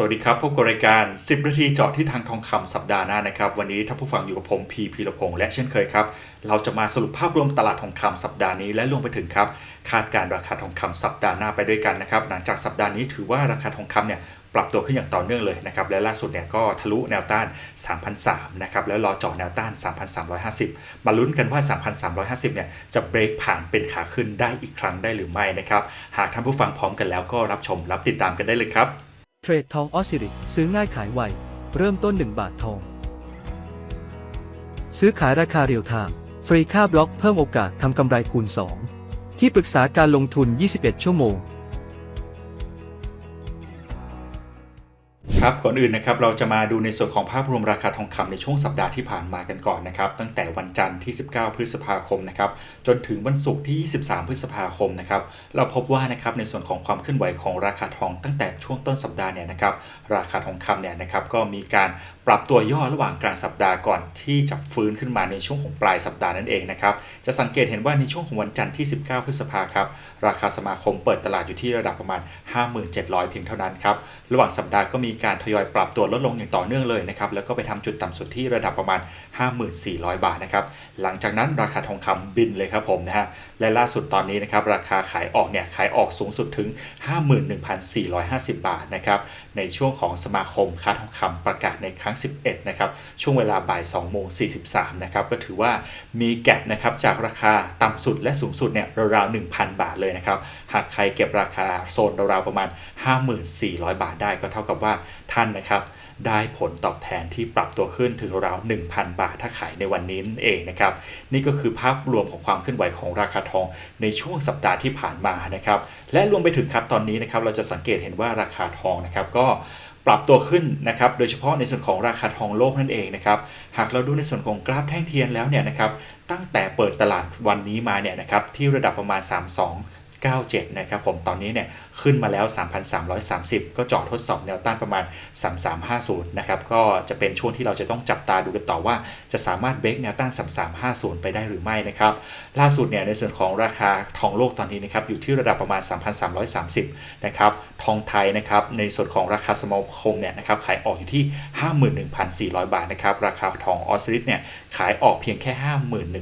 สวัสดีครับพบกับรายการ 10 นาทีเจาะที่ทางทองคำสัปดาห์หน้านะครับ วันนี้ถ้าผู้ฟังอยู่กับผมพีพีรพงษ์และเช่นเคยครับ เราจะมาสรุปภาพรวมตลาดทองคำสัปดาห์นี้และรวมไปถึงครับ คาดการณ์ราคาทองคำสัปดาห์หน้าไปด้วยกันนะครับ หลังจากสัปดาห์นี้ถือว่าราคาทองคำเนี่ยปรับตัวขึ้นอย่างต่อเนื่องเลยนะครับ และล่าสุดเนี่ยก็ทะลุแนวต้าน 3,003นะครับ แล้วรอเจาะแนวต้าน 3,350 มาลุ้นกันว่า 3,350 เนี่ย จะเบรกผ่านเป็นขาขึ้นได้อีกครั้งได้หรือไม่นะครับ หากท่านผู้ฟังพร้อมกันแล้วก็รับชมรับติดตามกันได้เลยครับ เทรดทองออสซิริซื้อง่ายขายไว เริ่มต้น 1 บาททอง ซื้อขายราคาเรียลไทม์ฟรีค่าบล็อกเพิ่มโอกาสทำกำไรคูณ 2 ที่ปรึกษาการลงทุน 21 ชั่วโมง ครับก่อนอื่นนะครับเราจะมาดูในส่วนของภาพรวมราคาทองคำในช่วงสัปดาห์ที่ผ่านมากันก่อนนะครับตั้งแต่วันจันทร์ที่ 19 พฤษภาคมนะครับจนถึงวันศุกร์ที่ 23 พฤษภาคมนะครับเราพบว่านะครับในส่วนของความเคลื่อนไหวของราคาทองตั้งแต่ช่วงต้นสัปดาห์เนี่ยนะครับราคาทองคำเนี่ยนะครับก็มีการปรับตัวย่อระหว่างกลางสัปดาห์ก่อนที่จะฟื้นขึ้นมาในช่วงของปลายสัปดาห์นั่นเองนะครับจะสังเกตเห็นว่าในช่วงของวันจันทร์ที่ 19 พฤษภาครับราคาสมาคมเปิดตลาดอยู่ที่ระดับประมาณ 57,000 เพียงเท่านั้นครับระหว่างสัปดาห์ก็มีการทยอยปรับตัวลดลงอย่างต่อเนื่องเลยนะครับแล้วก็ไปทำจุดต่ำสุดที่ระดับประมาณ 5400 บาทนะครับหลังจากนั้นราคาทองคำบินเลยครับผมนะฮะและล่าสุดตอนนี้นะครับราคาขายออกเนี่ยขายออกสูงสุดถึง 51,450 บาทนะครับในช่วงของสมาคมค้าทองคำประกาศในครั้ง 11นะครับช่วงเวลาบ่าย2โมง43นะครับก็ถือว่ามีแก็บนะครับจากราคาต่ำสุดและสูงสุดเนี่ยราวๆ1,000 บาทเลยนะครับหากใครเก็บราคาโซนราวๆประมาณ 5400 บาทได้ก็เท่ากับว่า ท่านนะครับได้ผลตอบแทนที่ปรับตัวขึ้นถึงราว 1,000 บาทถ้าขายในวันนี้นั่นเองนะครับ นี่ก็คือภาพรวมของความเคลื่อนไหวของราคาทองในช่วงสัปดาห์ที่ผ่านมานะครับ และรวมไปถึงครับตอนนี้นะครับเราจะสังเกตเห็นว่าราคาทองนะครับก็ปรับตัวขึ้นนะครับ โดยเฉพาะในส่วนของราคาทองโลกนั่นเองนะครับ หากเราดูในส่วนของกราฟแท่งเทียนแล้วเนี่ยนะครับ ตั้งแต่เปิดตลาดวันนี้มาเนี่ยนะครับที่ระดับประมาณ 32 97 นะครับผมตอนนี้เนี่ยขึ้นมาแล้ว 3,330 ก็เจาะทดสอบแนวต้านประมาณ 3350 นะครับ ก็จะเป็นช่วงที่เราจะต้องจับตาดูกันต่อว่า จะสามารถเบรกแนวต้าน 3350 ไปได้หรือไม่นะครับ ล่าสุดเนี่ยในส่วนของราคาทองโลกตอนนี้นะครับอยู่ที่ระดับประมาณ 3,330 นะครับ ทองไทยนะครับในส่วนของราคาสมาคมเนี่ยนะครับขายออกอยู่ที่ 51,400 บาทนะครับ ราคาทองออสซิลิตเนี่ยขายออกเพียงแค่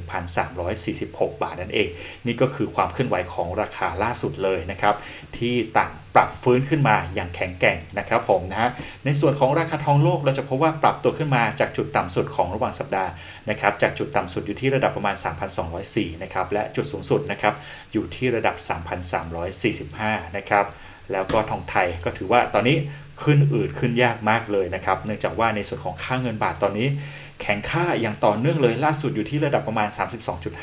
51,346 บาทนั่นเอง นี่ก็คือความเคลื่อนไหวของราคาล่าสุดเลยนะครับ ที่ต่างปรับฟื้นขึ้นมาอย่างแข็งแกร่งนะครับผมนะฮะในส่วนของราคาทองโลกเราจะพบว่าปรับตัวขึ้นมาจากจุดต่ำสุดของระหว่างสัปดาห์นะครับจากจุดต่ำสุดอยู่ที่ระดับประมาณ 3,204นะครับและจุดสูงสุดนะครับอยู่ที่ระดับ 3,345นะครับแล้วก็ทองไทยก็ถือว่าตอนนี้ ขึ้นอืดขึ้นยากมากเลยนะครับ เนื่องจากว่าในส่วนของค่าเงินบาทตอนนี้ แข็งค่าอย่างต่อเนื่องเลยล่าสุดอยู่ที่ระดับประมาณ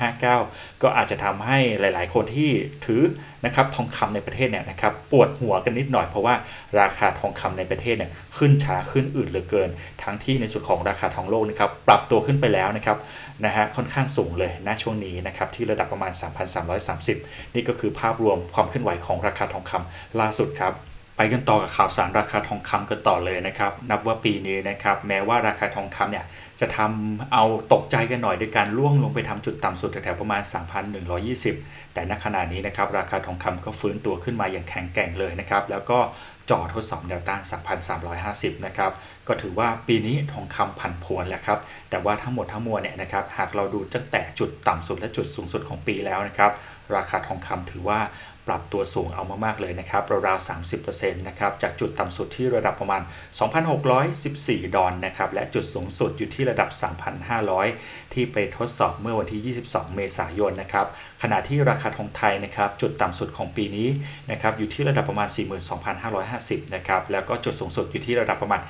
32.59 ก็อาจจะทำให้หลาย ๆ คนที่ถือนะครับทองคำในประเทศเนี่ยนะครับปวดหัวกันนิดหน่อยเพราะว่าราคาทองคำในประเทศเนี่ยขึ้นช้าขึ้นอืดเหลือเกิน ทั้งที่ในส่วนของราคาทองโลกนะครับปรับตัวขึ้นไปแล้วนะครับนะฮะค่อนข้างสูงเลยณช่วงนี้นะครับที่ระดับประมาณ 3,330 นี่ก็คือภาพรวมความเคลื่อนไหวของราคาทองคำล่าสุดครับ ไปกันต่อกับข่าวสารราคาทองคำกันต่อเลยนะครับ นับว่าปีนี้นะครับ แม้ว่าราคาทองคำเนี่ยจะทำเอาตกใจกันหน่อยด้วยการล่วงลงไปทำจุดต่ำสุดแถวๆประมาณ 3,120 แต่ณขณะนี้นะครับ ราคาทองคำก็ฟื้นตัวขึ้นมาอย่างแข็งแกร่งเลยนะครับ แล้วก็จ่อทดสอบแนวต้าน 3,350 นะครับ ก็ถือว่าปีนี้ทองคำผันผวนแล้วครับ แต่ว่าทั้งหมดทั้งมวลเนี่ยนะครับ หากเราดูตั้งแต่จุดต่ำสุดและจุดสูงสุดของปีแล้วนะครับ ราคาทองคำถือว่า ปรับตัวสูงเอามากๆเลยนะครับราวๆ 30%นะครับจากจุดต่ำสุดที่ระดับประมาณ 2,614 ดอลนะครับและจุดสูงสุดอยู่ที่ระดับ 3,500 ที่ไปทดสอบเมื่อวันที่ 22 เมษายนนะครับขณะที่ราคาทองไทยนะครับจุดต่ำสุดของปีนี้นะครับอยู่ที่ระดับประมาณ 42,550 นะครับแล้วก็จุดสูงสุดอยู่ที่ระดับประมาณ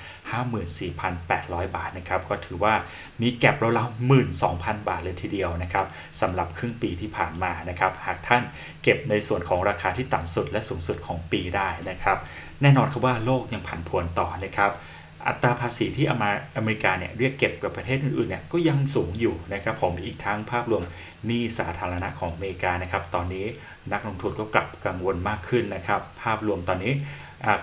54,800 บาทนะครับก็ถือว่ามีแก็บราวๆ12,000 บาทเลยทีเดียวนะครับสำหรับครึ่งปีที่ผ่านมานะครับหากท่านเก็บในส่วนของราคาที่ต่ำสุดและสูงสุดของปีได้นะครับ แน่นอนครับว่าโลกยังผันผวนต่อนะครับอัตราภาษีที่อเมริกาเนี่ยเรียกเก็บกับประเทศอื่นๆเนี่ยก็ยังสูงอยู่นะครับผมอีกทั้งภาพรวมหนี้สาธารณะของอเมริกานะครับตอนนี้นักลงทุนก็กลับกังวลมากขึ้นนะครับ ภาพรวมตอนนี้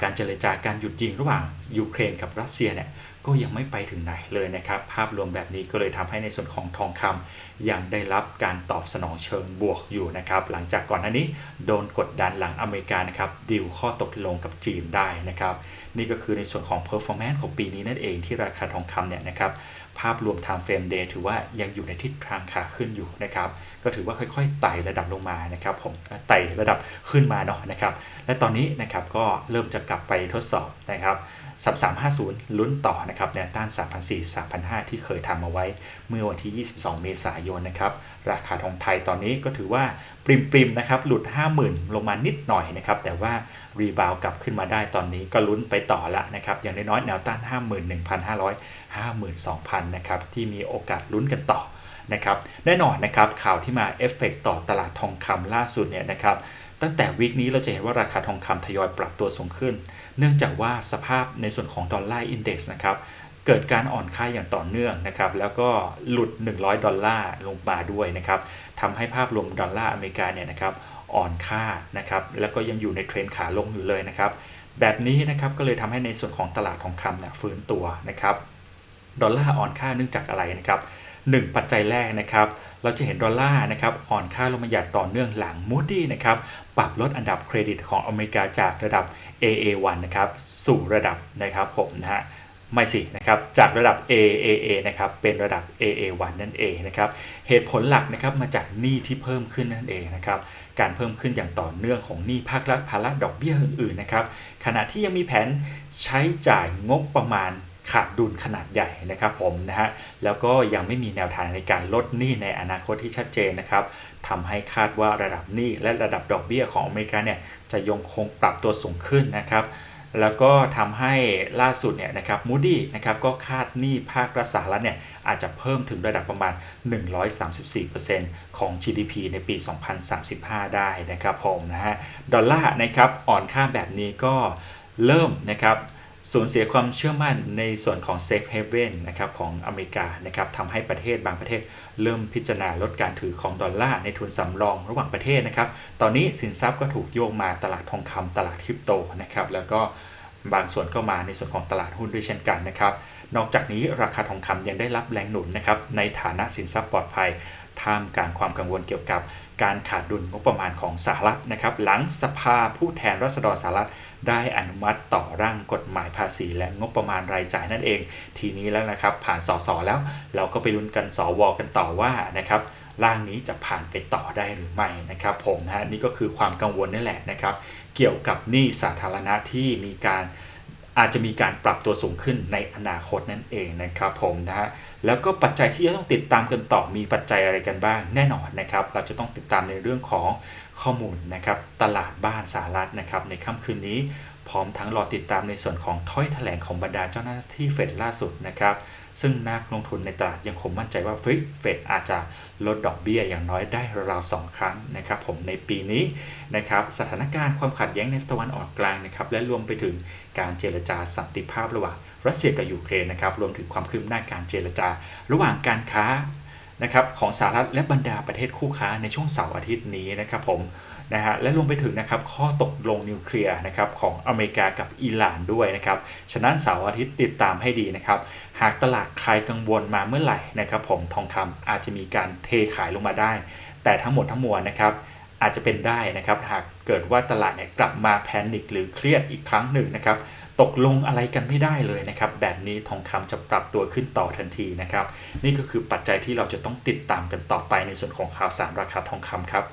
การเจรจาการหยุดยิงระหว่างยูเครนกับรัสเซียเนี่ย ก็ยังไม่ไปถึงไหนเลยนะครับ ภาพรวมแบบนี้ก็เลยทำให้ในส่วนของทองคำยังได้รับการตอบสนองเชิงบวกอยู่นะครับ หลังจากก่อนหน้านี้โดนกดดันหลังอเมริกานะครับดิวข้อตกลงกับจีนได้นะครับ นี่ก็คือในส่วนของ performance ของปีนี้นั่นเองที่ราคาทองคำเนี่ยนะครับภาพรวม time frame day ถือว่ายังอยู่ในทิศทางขาขึ้นอยู่นะครับ ก็ถือว่าค่อยๆไต่ระดับลงมานะครับ ผมไต่ระดับขึ้นมาเนาะนะครับ และตอนนี้นะครับก็เริ่มจะกลับไปทดสอบนะครับ สับ350 ลุ้นต่อนะครับแนวต้าน 3,400 3,500 ที่เคยทำเอาไว้เมื่อวันที่ 22 เมษายนนะครับ ราคาทองไทยตอนนี้ก็ถือว่าปริมๆนะครับ หลุด 50,000 ลงมานิดหน่อยนะครับ แต่ว่ารีบาวกลับขึ้นมาได้ตอนนี้ก็ลุ้นไปต่อละนะครับ อย่างน้อยๆ แนวต้าน 51,500 52,000 นะครับ ที่มีโอกาสลุ้นกันต่อนะครับ แน่นอนนะครับข่าวที่มาเอฟเฟกต่อตลาดทองคำล่าสุดเนี่ยนะครับ ตั้งแต่วีคนี้เราจะเห็นว่าราคาทองคำทยอยปรับตัวสูงขึ้น เนื่องจากว่าสภาพในส่วนของดอลลาร์อินเด็กซ์นะครับเกิดการอ่อนค่าอย่างต่อเนื่องนะครับแล้วก็หลุด 100 ดอลลาร์ลงมาด้วยนะครับทำให้ภาพรวมดอลลาร์อเมริกาเนี่ยนะครับอ่อนค่านะครับแล้วก็ยังอยู่ในเทรนขาลงอยู่เลยนะครับแบบนี้นะครับก็เลยทำให้ในส่วนของตลาดทองคำเนี่ยฟื้นตัวนะครับดอลลาร์อ่อนค่าเนื่องจากอะไรนะครับ หนึ่งปัจจัยแรกนะครับ เราจะเห็นดอลลาร์นะครับอ่อนค่าลงมาอย่างต่อเนื่องหลังมูดดี้นะครับปรับลดอันดับเครดิตของอเมริกาจากระดับ AA1 นะครับสู่ระดับนะครับผมนะฮะไม่สินะครับจากระดับ AAA นะครับเป็นระดับ AA1 นั่นเองนะครับเหตุผลหลักนะครับมาจากหนี้ที่เพิ่มขึ้นนั่นเองนะครับการเพิ่มขึ้นอย่างต่อเนื่องของหนี้ภาครัฐภาระดอกเบี้ยอื่นๆนะครับขณะที่ยังมีแผนใช้จ่ายงบประมาณ ขาดดุลขนาดใหญ่นะครับผมนะฮะแล้วก็ยังไม่มีแนวทางในการลดหนี้ในอนาคตที่ชัดเจนนะครับทำให้คาดว่าระดับหนี้และระดับดอกเบี้ยของอเมริกาเนี่ยจะยังคงปรับตัวสูงขึ้นนะครับแล้วก็ทำให้ล่าสุดเนี่ยนะครับมูดี้นะครับก็คาดหนี้ภาครัฐสหรัฐเนี่ยอาจจะเพิ่มถึงระดับประมาณ 134%ของ GDP ในปี 2035 ได้นะครับผมนะฮะ ดอลลาร์นะครับอ่อนค่าแบบนี้ก็เริ่มนะครับ สูญเสียความเชื่อมั่นในส่วนของ Safe Haven นะครับของอเมริกานะครับทำให้ประเทศบางประเทศ เริ่มพิจารณาลดการถือของดอลลาร์ในทุนสำรองระหว่างประเทศนะครับ ตอนนี้สินทรัพย์ก็ถูกโยกมาตลาดทองคำตลาดคริปโตนะครับแล้วก็บางส่วนก็มาในส่วนของตลาดหุ้นด้วยเช่นกันนะครับ นอกจากนี้ราคาทองคำยังได้รับแรงหนุนนะครับในฐานะสินทรัพย์ปลอดภัยท่ามกลางความกังวลเกี่ยวกับ การขาดดุลงบประมาณของสหรัฐนะครับ หลังสภาผู้แทนราษฎรสหรัฐได้อนุมัติต่อร่างกฎหมายภาษีและงบประมาณรายจ่ายนั่นเอง ทีนี้แล้วนะครับ ผ่านสสแล้ว เราก็ไปลุ้นกันสวกันต่อว่านะครับร่างนี้จะผ่านไปต่อได้หรือไม่นะครับ ผมนะฮะนี่ก็คือความกังวลนี่แหละนะครับ เกี่ยวกับหนี้สาธารณะที่มีการอาจจะมีการปรับตัวสูงขึ้นในอนาคตนั่นเองนะครับ ผมนะฮะ แล้วก็ปัจจัยที่จะต้องติดตามกันต่อมีปัจจัยอะไรกันบ้างแน่นอนนะครับ เราจะต้องติดตามในเรื่องของข้อมูลนะครับตลาดบ้านสหรัฐนะครับในค่ำคืนนี้ พร้อมทั้งรอติดตามในส่วนของถ้อยแถลงของบรรดาเจ้าหน้าที่เฟดล่าสุดนะครับ ซึ่งนักลงทุนในตลาดยังคงมั่นใจว่าเฟดอาจจะลดดอกเบี้ยอย่างน้อยได้ราวๆสองครั้งนะครับผมในปีนี้นะครับสถานการณ์ความขัดแย้งในตะวันออกกลางนะครับและรวมไปถึงการเจรจาสันติภาพระหว่างรัสเซียกับยูเครนนะครับรวมถึงความคืบหน้าการเจรจา ระหว่างการค้านะครับของสหรัฐและบรรดาประเทศคู่ค้าในช่วงเสาร์อาทิตย์นี้นะครับผม นะฮะและรวมไปถึงนะครับข้อตกลงนิวเคลียร์นะครับของอเมริกากับอิหร่านด้วยนะครับฉะนั้นเสาร์อาทิตย์ติดตามให้ดีนะครับหากตลาดใครกังวลมาเมื่อไหร่นะครับผมทองคำอาจจะมีการเทขายลงมาได้ แต่ทั้งหมดทั้งมวลนะครับอาจจะเป็นได้นะครับหากเกิดว่าตลาดเนี่ยกลับมาแพนิคหรือเครียดอีกครั้งหนึ่งนะครับตกลงอะไรกันไม่ได้เลยนะครับแบบนี้ทองคำจะปรับตัวขึ้นต่อทันทีนะครับนี่ก็คือปัจจัยที่เราจะต้องติดตามกันต่อไปในส่วนของข่าวสารราคาทองคำครับ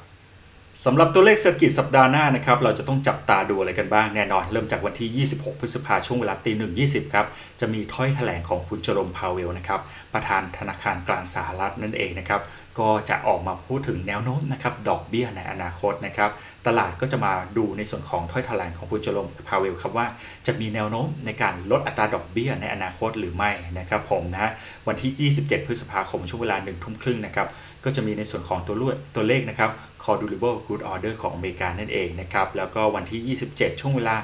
สำหรับตัวเลขเศรษฐกิจสัปดาห์หน้านะครับเราจะต้องจับตาดูอะไรกันบ้างแน่นอน เริ่มจากวันที่ 26 พฤษภาช่วงเวลาตีหนึ่งยีครับจะมีถ้อยแถลงของคุณจอร์มพาวเวลนะครับประธานธนาคารกลางสหรัฐนั่นเองนะครับ ก็จะออกมาพูดถึงแนวโน้มนะครับดอกเบี้ยในอนาคตนะครับตลาดก็จะมาดูในส่วนของถ้อยแถลงของคุณจอร์มพาวเวลครับว่าจะมีแนวโน้มในการลดอัตราดอกเบี้ยในอนาคตหรือไม่นะครับผมนะวันที่ 27 พฤษภาคมช่วงเวลา1ทุ่มครึ่งนะครับก็จะมีในส่วนของตัวเลขตัวเลขนะครับ c o r Durable Good Order ของอเมริกานั่นเองนะครับแล้วก็วันที่ 27 ช่วงเวลา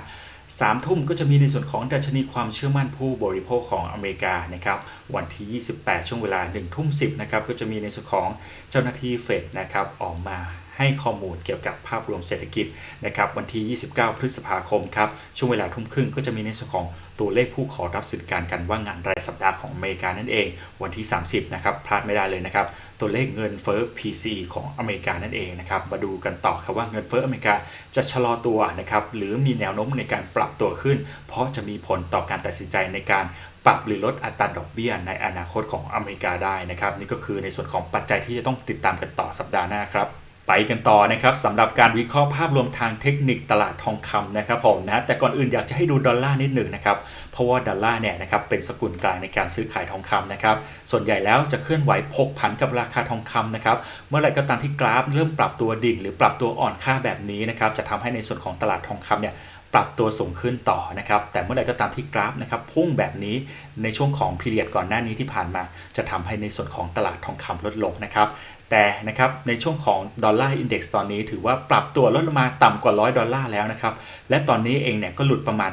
สามทุ่มก็จะมีในส่วนของดัชนีความเชื่อมั่นผู้บริโภคของอเมริกานะครับวันที่ 28 ช่วงเวลา1ทุ่ม10นะครับก็จะมีในส่วนของเจ้าหน้าที่เฟดนะครับออกมาให้ข้อมูลเกี่ยวกับภาพรวมเศรษฐกิจนะครับวันที่ 29 พฤษภาคมครับช่วงเวลาทุ่มครึ่งก็จะมีในส่วนของ ตัวเลขผู้ขอรับสิทธิการกันว่างงานรายสัปดาห์ของอเมริกานั่นเอง วันที่ 30 นะครับพลาดไม่ได้เลยนะครับ ตัวเลขเงินเฟ้อ PC ของอเมริกานั่นเองนะครับ มาดูกันต่อครับว่าเงินเฟ้ออเมริกาจะชะลอตัวนะครับหรือมีแนวโน้มในการปรับตัวขึ้น เพราะจะมีผลต่อการตัดสินใจในการปรับหรือลดอัตราดอกเบี้ยในอนาคตของอเมริกาได้นะครับ นี่ก็คือในส่วนของปัจจัยที่จะต้องติดตามกันต่อสัปดาห์หน้าครับ ไปกันต่อนะครับสำหรับการวิเคราะห์ภาพรวมทางเทคนิคตลาดทองคำนะครับผมนะแต่ก่อนอื่นอยากจะให้ดูดอลลาร์นิดหนึ่งนะครับเพราะว่าดอลลาร์เนี่ยนะครับเป็นสกุลกลางในการซื้อขายทองคำนะครับส่วนใหญ่แล้วจะเคลื่อนไหวพกผันกับราคาทองคำนะครับเมื่อไหร่ก็ตามที่กราฟเริ่มปรับตัวดิ่ง หรือปรับตัวอ่อนค่าแบบนี้นะครับจะทำให้ในส่วนของตลาดทองคำเนี่ยปรับตัวสูงขึ้นต่อนะครับ แต่เมื่อไหร่ก็ตามที่กราฟนะครับพุ่งแบบนี้ในช่วงของพีเรียดก่อนหน้านี้ที่ผ่านมา จะทำให้ในส่วนของตลาดทองคำลดลงนะครับ แต่นะครับในช่วงของดอลลาร์อินเด็กซ์ตอนนี้ถือว่าปรับตัวลดลงมาต่ำกว่า 100 ดอลลาร์แล้วนะครับ และตอนนี้เองเนี่ยก็หลุดประมาณ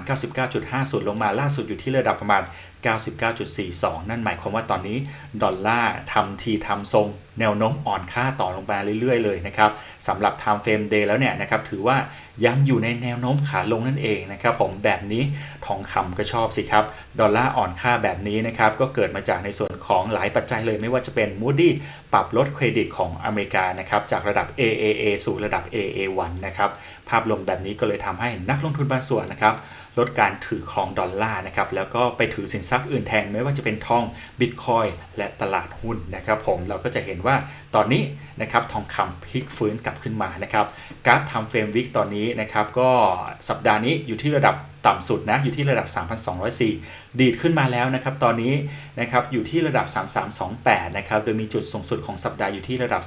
99.50 ลงมาล่าสุดอยู่ที่ระดับประมาณ99.42 นั่นหมายความว่าตอนนี้ดอลลาร์ทำทีทำทรงแนวโน้มอ่อนค่าต่อลงมาเรื่อยๆเลยนะครับสำหรับ Time Frame Day แล้วเนี่ยนะครับถือว่ายังอยู่ในแนวโน้มขาลงนั่นเองนะครับผมแบบนี้ทองคำก็ชอบสิครับ ดอลลาร์อ่อนค่าแบบนี้นะครับก็เกิดมาจากในส่วนของหลายปัจจัยเลย ไม่ว่าจะเป็น Moody ปรับลดเครดิตของอเมริกานะครับจากระดับ AAA สู่ระดับ AA1 นะครับ ภาพรวมแบบนี้ก็เลยทำให้นักลงทุนบางส่วนนะครับลดการถือครองดอลลาร์นะครับแล้วก็ไปถือสินทรัพย์อื่นแทนไม่ว่าจะเป็นทองบิตคอยและตลาดหุ้นนะครับผมเราก็จะเห็นว่าตอนนี้นะครับทองคำพลิกฟื้นกลับขึ้นมานะครับกราฟทำเฟรมวิกตอนนี้นะครับก็สัปดาห์นี้อยู่ที่ระดับ ต่ำสุดนะอยู่ที่ระดับ 3,204 ดีดขึ้นมาแล้วนะครับตอนนี้นะครับอยู่ที่ระดับ 3328 นะครับโดยมีจุดสูงสุดของสัปดาห์อยู่ที่ระดับ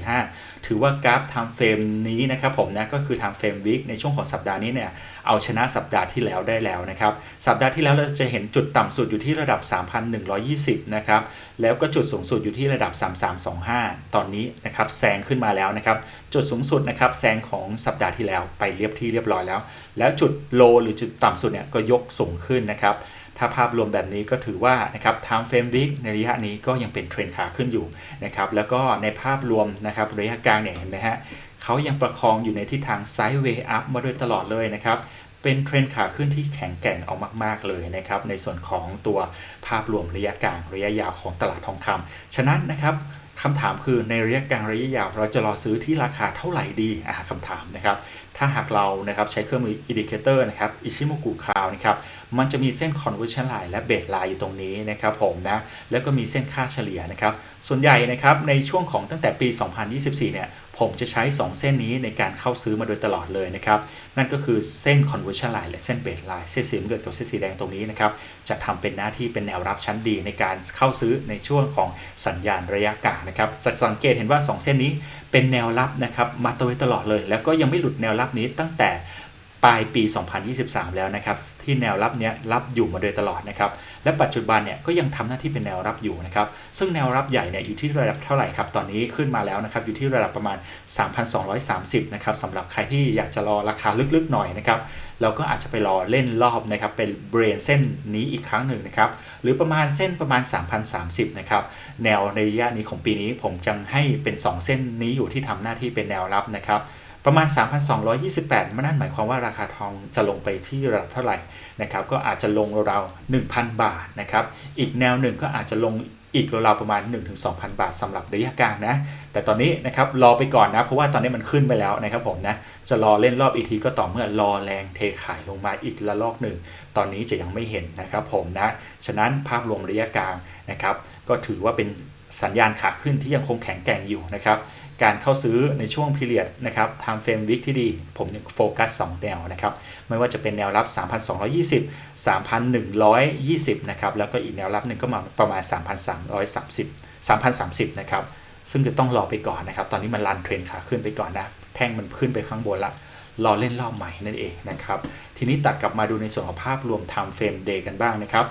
3345 ถือว่ากราฟ time frame นี้นะครับผมนะก็คือ time frame week ในช่วงของสัปดาห์นี้เนี่ยเอาชนะสัปดาห์ที่แล้วได้แล้วนะครับสัปดาห์ที่แล้วเราจะเห็นจุดต่ำสุดอยู่ที่ระดับ 3,120 นะครับแล้วก็จุดสูงสุดอยู่ที่ระดับ 3325 ตอนนี้นะครับแซงขึ้นมาแล้วนะครับจุดสูงสุดนะครับแซงของสัปดาห์ที่แล้วไปเรียบที่เรียบร้อยแล้ว แล้วจุดโลหรือจุดต่ำสุดเนี่ยก็ยกสูงขึ้นนะครับ ถ้าภาพรวมแบบนี้ก็ถือว่านะครับ time frame week ในระยะนี้ก็ยังเป็นเทรนขาขึ้นอยู่นะครับ แล้วก็ในภาพรวมนะครับระยะกลางเนี่ยเห็นไหมฮะเขายังประคองอยู่ในทิศทาง sideways up มาโดยตลอดเลยนะครับเป็นเทรนขาขึ้นที่แข็งแกร่งออกมาก ๆ เลยนะครับ ในส่วนของตัวภาพรวมระยะกลางระยะยาวของตลาดทองคำฉะนั้นนะครับคำถามคือในระยะกลางระยะยาว เราจะรอซื้อที่ราคาเท่าไหร่ดีอ่าคำถามนะครับ ถ้าหากเรานะครับใช้เครื่องมือ indicator นะครับ Ichimoku Cloud นะครับมันจะมีเส้น conversion line และ base line อยู่ตรงนี้นะครับผมนะแล้วก็มีเส้นค่าเฉลี่ยนะครับส่วนใหญ่นะครับในช่วงของตั้งแต่ปี 2024 เนี่ย ผมจะใช้ 2 เส้นนี้ในการเข้าซื้อมาโดยตลอดเลยนะครับ นั่นก็คือเส้น conversion line และเส้น base line เส้นสีน้ำเงินกับเส้นสีแดงตรงนี้นะครับ จะทำเป็นหน้าที่เป็นแนวรับชั้นดีในการเข้าซื้อในช่วงของสัญญาณระยะกลางนะครับ สังเกตเห็นว่า 2 เส้นนี้เป็นแนวรับนะครับมาตัวไว้ตลอดเลย แล้วก็ยังไม่หลุดแนวรับนี้ตั้งแต่ ปลายปี 2023 แล้วนะครับที่แนวรับเนี้ยรับอยู่มาโดยตลอดนะครับและปัจจุบันเนี่ยก็ยังทำหน้าที่เป็นแนวรับอยู่นะครับซึ่งแนวรับใหญ่เนี่ยอยู่ที่ระดับเท่าไหร่ครับตอนนี้ขึ้นมาแล้วนะครับอยู่ที่ระดับประมาณ 3,230นะครับสำหรับใครที่อยากจะรอราคาลึกๆหน่อยนะครับเราก็อาจจะไปรอเล่นรอบนะครับเป็นเบรนเส้นนี้อีกครั้งหนึ่งนะครับหรือประมาณเส้นประมาณ 3,030นะครับแนวในระยะนี้ของปีนี้ผมจะให้เป็น 2 เส้นนี้อยู่ที่ทำหน้าที่เป็นแนวรับนะครับ ประมาณ 3,228 มันนั่นหมายความว่าราคาทองจะลงไปที่ระดับเท่าไหร่นะครับก็อาจจะลงราวๆ1,000 บาทนะครับอีกแนวหนึ่งก็อาจจะลงอีกราวๆประมาณ 1-2,000 บาทสำหรับระยะกลางนะ แต่ตอนนี้นะครับรอไปก่อนนะ เพราะว่าตอนนี้มันขึ้นไปแล้วนะครับผมนะ จะรอเล่นรอบอีกทีก็ต่อเมื่อรอแรงเทขายลงมาอีกระลอกหนึ่ง ตอนนี้จะยังไม่เห็นนะครับผมนะ ฉะนั้นภาพรวมระยะกลางนะครับ ก็ถือว่าเป็นสัญญาณขาขึ้นที่ยังคงแข็งแกร่งอยู่นะครับ การเข้าซื้อในช่วงพีเรียดนะครับ time frame week ที่ดี ผมโฟกัส 2 แนวนะครับ ไม่ว่าจะเป็นแนวรับ 3,220 3,120 นะครับ แล้วก็อีกแนวรับหนึ่งก็มาประมาณ 3,330 3,030 นะครับ ซึ่งจะต้องรอไปก่อนนะครับ ตอนนี้มันรันเทรนขาขึ้นไปก่อนนะ แท่งมันขึ้นไปข้างบนละ รอเล่นรอบใหม่นั่นเองนะครับ ทีนี้ตัดกลับมาดูในส่วนของภาพรวม time frame day กันบ้างนะครับ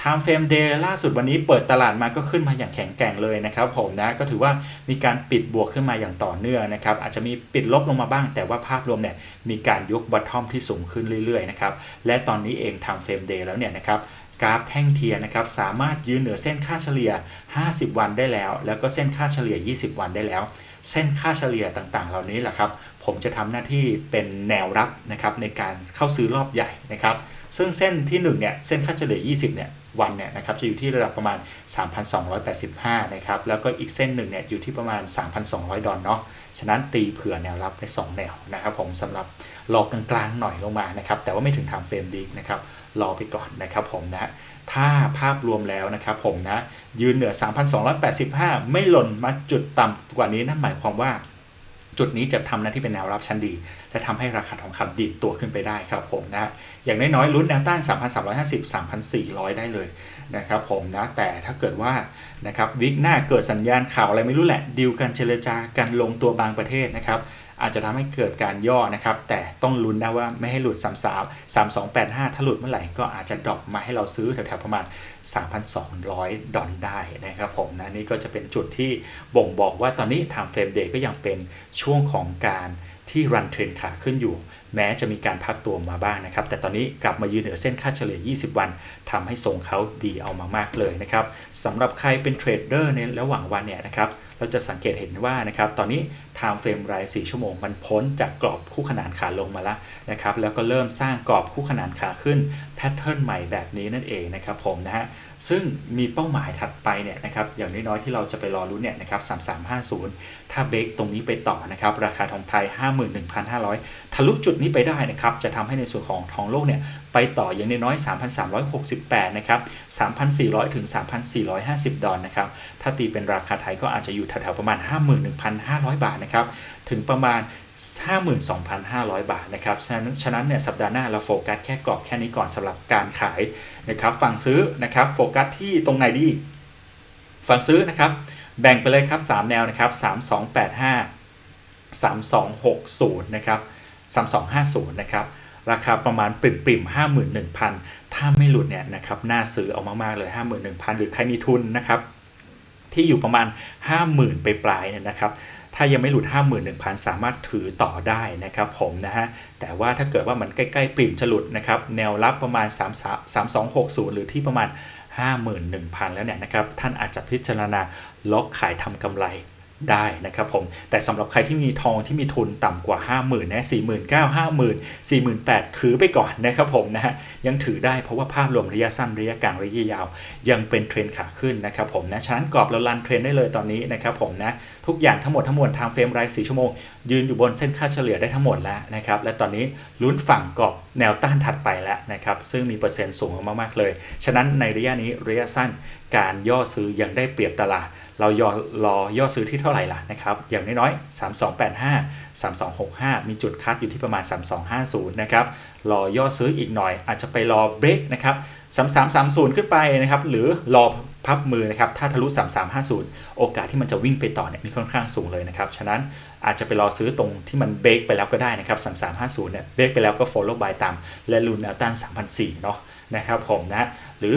Time Frame Day ล่าสุดวันนี้เปิดตลาดมาก็ขึ้นมาอย่างแข็งแกร่งเลยนะครับผมนะก็ถือว่ามีการปิดบวกขึ้นมาอย่างต่อเนื่องนะครับอาจจะมีปิดลบลงมาบ้าง แต่ว่าภาพรวมเนี่ยมีการยกบอททอมที่สูงขึ้นเรื่อยๆนะครับและตอนนี้เอง Time Frame Day แล้วเนี่ยนะครับกราฟแท่งเทียนนะครับสามารถยืนเหนือเส้นค่าเฉลี่ย 50 วันได้แล้ว แล้วก็เส้นค่าเฉลี่ย 20 วันได้แล้ว เส้นค่าเฉลี่ยต่างๆ เหล่านี้แหละครับผมจะทำหน้าที่เป็นแนวรับนะครับในการเข้าซื้อรอบใหญ่นะครับซึ่งเส้นที่1เนี่ยเส้นค่าเฉลี่ย 20เนี่ย วันเนี่ยนะครับจะอยู่ที่ระดับประมาณ 3,285 นะครับ แล้วก็อีกเส้นหนึ่งเนี่ยอยู่ที่ประมาณ 3,200 ดอลเนาะ ฉะนั้นตีเผื่อแนวรับไป 2 แนวนะครับผมสำหรับรอกลางๆหน่อยลงมานะครับ แต่ว่าไม่ถึงทำเฟรมดีนะครับ รอไปก่อนนะครับผมนะ ถ้าภาพรวมแล้วนะครับผมนะ ยืนเหนือ 3,285 ไม่หล่นมาจุดต่ำกว่านี้นั่นหมายความว่า จุดนี้จะทำหน้าที่เป็นแนวรับชั้นดี และทำให้ราคาทองคำดีดตัวขึ้นไปได้ครับผมนะอย่างน้อยๆลุ้นแนวต้าน 3,350 3,400 ได้เลยนะครับผมนะแต่ถ้าเกิดว่านะครับวิกหน้าเกิดสัญญาณข่าวอะไรไม่รู้แหละดีลกันเจรจากันลงตัวบางประเทศนะครับ อาจจะทำให้เกิดการย่อนะครับ แต่ต้องลุ้นนะว่าไม่ให้หลุด 33 3285 ถ้าหลุดเมื่อไหร่ก็อาจจะดรอปมาให้เราซื้อแถวๆประมาณ 3,200 ดอลได้นะครับผมนะนี่ก็จะเป็นจุดที่บ่งบอกว่าตอนนี้ Time Frame Day ก็ยังเป็นช่วงของการที่รันเทรนขาขึ้นอยู่ แม้จะมีการพักตัวมาบ้างนะครับ แต่ตอนนี้กลับมายืนเหนือเส้นค่าเฉลี่ย 20 วันทำให้ทรงเขาดีเอามามากเลยนะครับสำหรับใครเป็นเทรดเดอร์ในระหว่างวันเนี่ยนะครับ เราจะสังเกตเห็นว่านะครับตอนนี้ Time Frame ราย 4 ชั่วโมง มันพ้นจากกรอบคู่ขนานขาลงมาแล้วนะครับแล้วก็เริ่มสร้างกรอบคู่ขนานขาขึ้นแพทเทิร์นใหม่แบบนี้นั่นเองนะครับผมนะฮะซึ่งมีเป้าหมายถัดไปเนี่ยนะครับอย่างน้อยๆที่เราจะไปรอรุ้นเนี่ยนะครับ 3350 ถ้าเบรกตรงนี้ไปต่อนะครับราคาทองไทย 51,500 ทะลุจุดนี้ไปได้นะครับจะทำให้ในส่วนของทองโลกเนี่ย ไปต่ออย่างน้อย 3,368 นะครับ 3,400 ถึง 3,450 ดอลนะครับ ถ้าตีเป็นราคาไทยก็อาจจะอยู่แถวๆประมาณ 51,500 บาทนะครับ ถึงประมาณ 52,500 บาทนะครับ ฉะนั้นฉะนั้นเนี่ยสัปดาห์หน้าเราโฟกัสแค่กรอบแค่นี้ก่อนสำหรับการขายนะครับ ฝั่งซื้อนะครับโฟกัสที่ตรงไหนดี ฝั่งซื้อนะครับแบ่งไปเลยครับ 3 แนวนะครับ 3285 3260 นะครับ 3250 นะครับ ราคาประมาณปริ่มๆ51,000ถ้าไม่หลุดเนี่ยนะครับน่าซื้อเอามากๆเลย51,000หรือใครมีทุนนะครับที่อยู่ประมาณ 50,000 ไปปลายเนี่ยนะครับ ถ้ายังไม่หลุด 51,000 สามารถถือต่อได้นะครับผมนะฮะ แต่ว่าถ้าเกิดว่ามันใกล้ๆปริ่มจะหลุดนะครับ แนวรับประมาณ 3 3260 หรือที่ประมาณ 51,000 แล้วเนี่ยนะครับ ท่านอาจจะพิจารณาล็อกขายทำกำไร ได้นะครับผม แต่สำหรับใครที่มีทองที่มีทุนต่ำกว่า 50,000นะ49,000 50,000 48,000ถือไปก่อนนะครับผมนะฮะยังถือได้เพราะว่าภาพรวมระยะสั้นระยะกลางระยะยาว ยังเป็นเทรนขาขึ้นนะครับผมนะฉะนั้นกรอบเราลันเทรนได้เลยตอนนี้นะครับผมนะทุกอย่างทั้งหมดทั้งมวลทางเฟรมราย4ชั่วโมง ยืนอยู่บนเส้นค่าเฉลี่ยได้ทั้งหมดแล้วนะครับและตอนนี้ลุ้นฝั่งกรอบแนวต้านถัดไปแล้วนะครับซึ่งมีเปอร์เซ็นต์สูงมากๆเลย ฉะนั้นในระยะนี้ระยะสั้นการย่อซื้อยังได้เปรียบตลาด เรายอรอย่อซื้อที่เท่าไหร่ล่ะนะครับอย่างน้อยๆ 3285 3265 มีจุดคัดอยู่ที่ประมาณ 3250 นะครับรอย่อซื้ออีกหน่อย อาจจะไปรอเบรกนะครับ3330 ขึ้นไปนะครับหรือรอพับมือนะครับถ้าทะลุ 3350 โอกาสที่มันจะวิ่งไปต่อเนี่ยมีค่อนข้างสูงเลยนะครับฉะนั้นอาจจะไปรอซื้อตรงที่มันเบรกไปแล้วก็ได้นะครับ3350 เนี่ยเบรกไปแล้วก็ follow by ตามและลุ้นแนวต้าน3004 เนาะนะครับผมนะหรือ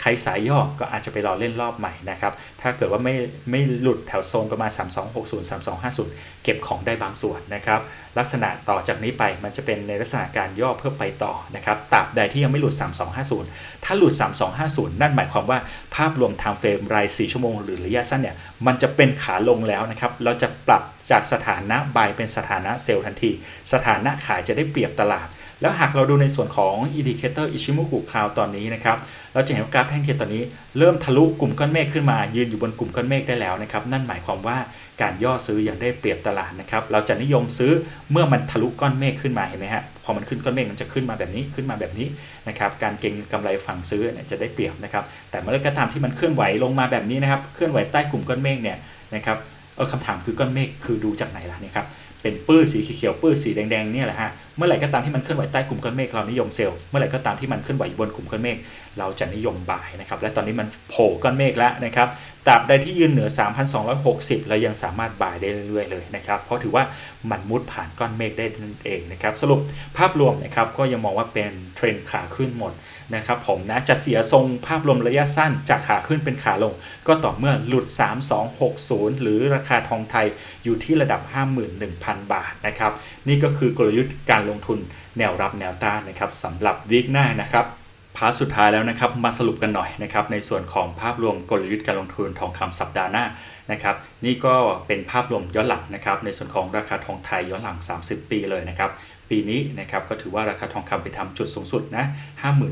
ใครสายย่อก็อาจจะไปรอเล่นรอบใหม่นะครับ ถ้าเกิดว่าไม่ไม่หลุดแถวโซนประมาณ 3260 3250 เก็บของได้บางส่วนนะครับ ลักษณะต่อจากนี้ไปมันจะเป็นในลักษณะการย่อเพื่อไปต่อนะครับตราบใดที่ยังไม่หลุด 3250 ถ้าหลุด 3250 นั่นหมายความว่าภาพรวม time frame ราย 4 ชั่วโมงหรือระยะสั้นเนี่ยมันจะเป็นขาลงแล้วนะครับ เราจะปรับจากสถานะ buy เป็นสถานะเซลล์ทันที สถานะขายจะได้เปรียบตลาด แล้วหากเราดูในส่วนของ indicator Ichimoku Cloud ตอนนี้นะครับ เราจะเห็นว่ากราฟแท่งเทียนตอนนี้ เริ่มทะลุกลุ่มก้อนเมฆขึ้นมา ยืนอยู่บนกลุ่มก้อนเมฆได้แล้วนะครับ นั่นหมายความว่าการย่อซื้ออย่างได้เปรียบตลาดนะครับ เราจะนิยมซื้อเมื่อมันทะลุก้อนเมฆขึ้นมาเห็นไหมฮะ พอมันขึ้นก้อนเมฆมันจะขึ้นมาแบบนี้ ขึ้นมาแบบนี้นะครับ การเก็งกำไรฝั่งซื้อเนี่ยจะได้เปรียบนะครับ แต่เมื่อไรก็ตามที่มันเคลื่อนไหวลงมาแบบนี้นะครับ เคลื่อนไหวใต้กลุ่มก้อนเมฆเนี่ยนะครับ เออคำถามคือก้อนเมฆคือดูจากไหนล่ะเนี่ยครับ เป็นปื้ดสีเขียวปื้ดสีแดงๆเนี่ยแหละฮะเมื่อไหร่ก็ตามที่มันเคลื่อนไหวใต้กลุ่มก้อนเมฆเรานิยมเซลล์เมื่อไหร่ก็ตามที่มันเคลื่อนไหวอยู่บนกลุ่มก้อนเมฆเราจะนิยมบ่ายนะครับและตอนนี้มันโผล่ก้อนเมฆแล้วนะครับตราบใดที่ยืนเหนือ 3,260 เรายังสามารถบ่ายได้เรื่อยๆเลยนะครับเพราะถือว่ามันมุดผ่านก้อนเมฆได้นั่นเองนะครับสรุปภาพรวมนะครับก็ยังมองว่าเป็นเทรนด์ขาขึ้นหมด นะครับผมนะจะเสียทรงภาพรวมระยะสั้นจากขาขึ้นเป็นขาลง ก็ต่อเมื่อหลุด 3260 หรือราคาทองไทยอยู่ที่ระดับ 51,000 บาทนะครับนี่ก็คือกลยุทธ์การลงทุนแนวรับแนวต้านนะครับสำหรับวีคหน้านะครับพาร์ทสุดท้ายแล้วนะครับมาสรุปกันหน่อยนะครับในส่วนของภาพรวมกลยุทธ์การลงทุนทองคำสัปดาห์หน้านะครับนี่ก็เป็นภาพรวมย้อนหลังนะครับในส่วนของราคาทองไทยย้อนหลัง 30 ปีเลยนะครับ ปีนี้นะครับก็ถือว่าราคาทองคำไปทำจุดสูงสุดนะ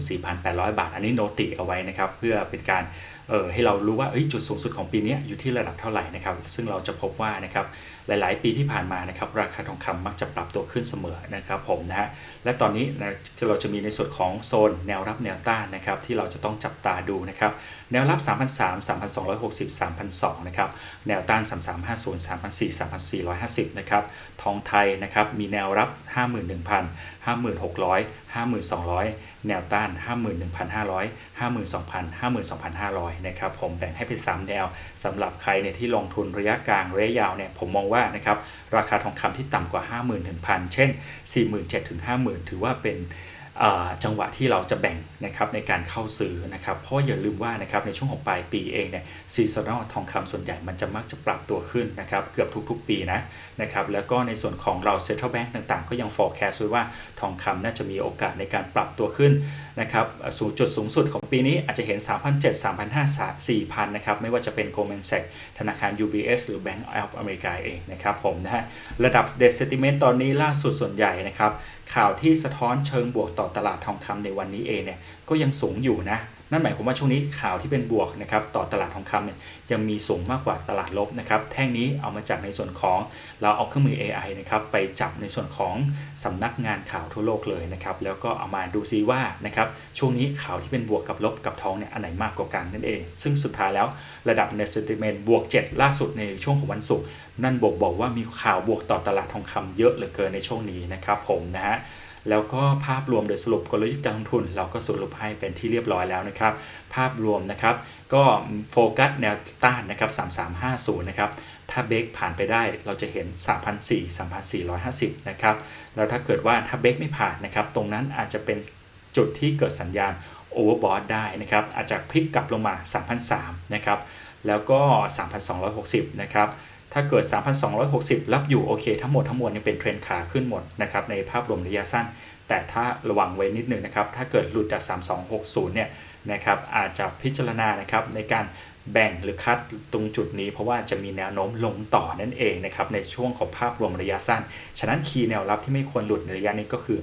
54,800 บาท อันนี้โนติเอาไว้นะครับเพื่อเป็นการเออให้เรารู้ว่าเอ้ยจุดสูงสุดของปีนี้อยู่ที่ระดับเท่าไหร่นะครับซึ่งเราจะพบว่านะครับหลาย ๆ ปีที่ผ่านมานะครับราคาทองคำมักจะปรับตัวขึ้นเสมอนะครับผมนะฮะและตอนนี้นะเราจะมีในส่วนของโซนแนวรับแนวต้านนะครับที่เราจะต้องจับตาดูนะครับแนวรับ 3,300 3,260 3,200นะครับแนวต้าน 3,350 3,400 3,450นะครับทองไทยนะครับมีแนวรับ 51,000 56,000 52,200 แนวต้าน 51,500 52,000 52,500นะครับผมแบ่งให้เป็น 3 แนวสำหรับใครเนี่ยที่ลงทุนระยะกลางระยะยาวเนี่ยผมมองว่านะครับราคาทองคำที่ต่ำกว่า 51,000 เช่น 47,000ถึง50,000 ถือว่าเป็น จังหวะที่เราจะแบ่งนะครับในการเข้าซื้อนะครับ เพราะอย่าลืมว่านะครับในช่วงของปลายปีเองเนี่ยซีซันอลทองคำส่วนใหญ่มันจะมักจะปรับตัวขึ้นนะครับเกือบทุกๆปีนะนะครับแล้วก็ในส่วนของเราเซ็นทรัลแบงก์ต่างๆ ก็ยัง forecast ไว้ว่าทองคำน่าจะมีโอกาสในการปรับตัวขึ้นนะครับสู่จุดสูงสุดของปีนี้อาจจะเห็น 3,700 3,500 4,000นะครับไม่ว่าจะเป็น Goldman Sachs ธนาคาร UBS หรือ Bank of America เองนะครับผมนะฮะระดับ Debt Sentiment ตอนนี้ล่าสุดส่วนใหญ่นะครับข่าวที่สะท้อนเชิงบวกต่อตลาดทองคำในวันนี้เองเนี่ยก็ยังสูงอยู่นะนั่นหมายความว่าช่วงนี้ข่าวที่เป็นบวกนะครับต่อตลาดทองคำเนี่ยยังมีสูงมากกว่าตลาดลบนะครับแท่งนี้เอามาจากในส่วนของเราเอาเครื่องมือ AI นะครับไปจับในส่วนของสำนักงานข่าวทั่วโลกเลยนะครับแล้วก็เอามาดูซิว่านะครับช่วงนี้ข่าวที่เป็นบวกกับลบกับทองเนี่ยอันไหนมากกว่ากันนั่นเอง ซึ่งสุดท้ายแล้วระดับ n e sentiment บวก 7 ล่าสุดในช่วงของวันศุกร์นั่นบอกบอกว่ามีข่าวบวกต่อตลาดทองคำเยอะเหลือเกินในช่วงนี้นะครับผมนะฮะแล้วก็ภาพรวมโดยสรุปกลยุทธ์การลงทุน เราก็สรุปให้เป็นที่เรียบร้อยแล้วนะครับ ภาพรวมนะครับ ก็โฟกัสแนวต้านนะครับ 3350 นะครับ ถ้าเบรกผ่านไปได้เราจะเห็น 3,400 3,450 นะครับ แล้วถ้าเกิดว่าถ้าเบรกไม่ผ่านนะครับ ตรงนั้นอาจจะเป็นจุดที่เกิดสัญญาณโอเวอร์บอทได้นะครับ อาจจะพลิกกลับลงมา3,300นะครับ แล้วก็ 3,260 นะครับ ถ้าเกิด 3,260 รับอยู่โอเค ทั้งหมดทั้งมวลยังเป็นเทรนขาขึ้นหมดนะครับในภาพรวมระยะสั้น แต่ถ้าระวังไว้นิดนึงนะครับ ถ้าเกิดหลุดจาก 3260 เนี่ยนะครับอาจจะพิจารณานะครับในการ แบ่งหรือคัดตรงจุดนี้ เพราะว่าจะมีแนวโน้มลงต่อนั่นเองนะครับในช่วงของภาพรวมระยะสั้น ฉะนั้นคีย์แนวรับที่ไม่ควรหลุดในระยะนี้ก็คือ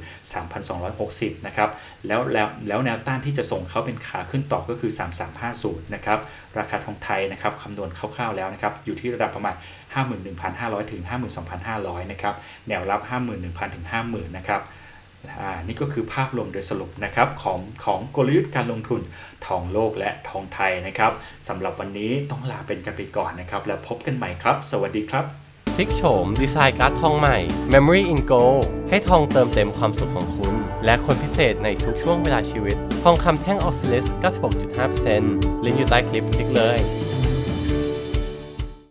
3,260 นะครับแล้วแล้วแล้วแนวต้านที่จะส่งเขาเป็นขาขึ้นต่อก็คือ 3350 นะครับราคาทองไทยนะครับคำนวณคร่าวๆแล้วนะครับอยู่ที่ระดับประมาณ51,500 ถึง 52,500 นะครับแนวรับ 51,000 ถึง 50,000 นะครับ อ่านี่ก็คือภาพรวมโดยสรุปนะครับของของกลยุทธ์การลงทุนทองโลกและทองไทยนะครับสำหรับวันนี้ต้องลาเป็นกันไปก่อนนะครับ แล้วพบกันใหม่ครับ สวัสดีครับพลิกโฉมดีไซน์การ์ดทองใหม่ Memory in Gold ให้ทองเติมเต็มความสุขของคุณ และคนพิเศษในทุกช่วงเวลาชีวิต ทองคำแท่งออกซิลิส 96.5%ลิงก์อยู่ใต้คลิปคลิกเลย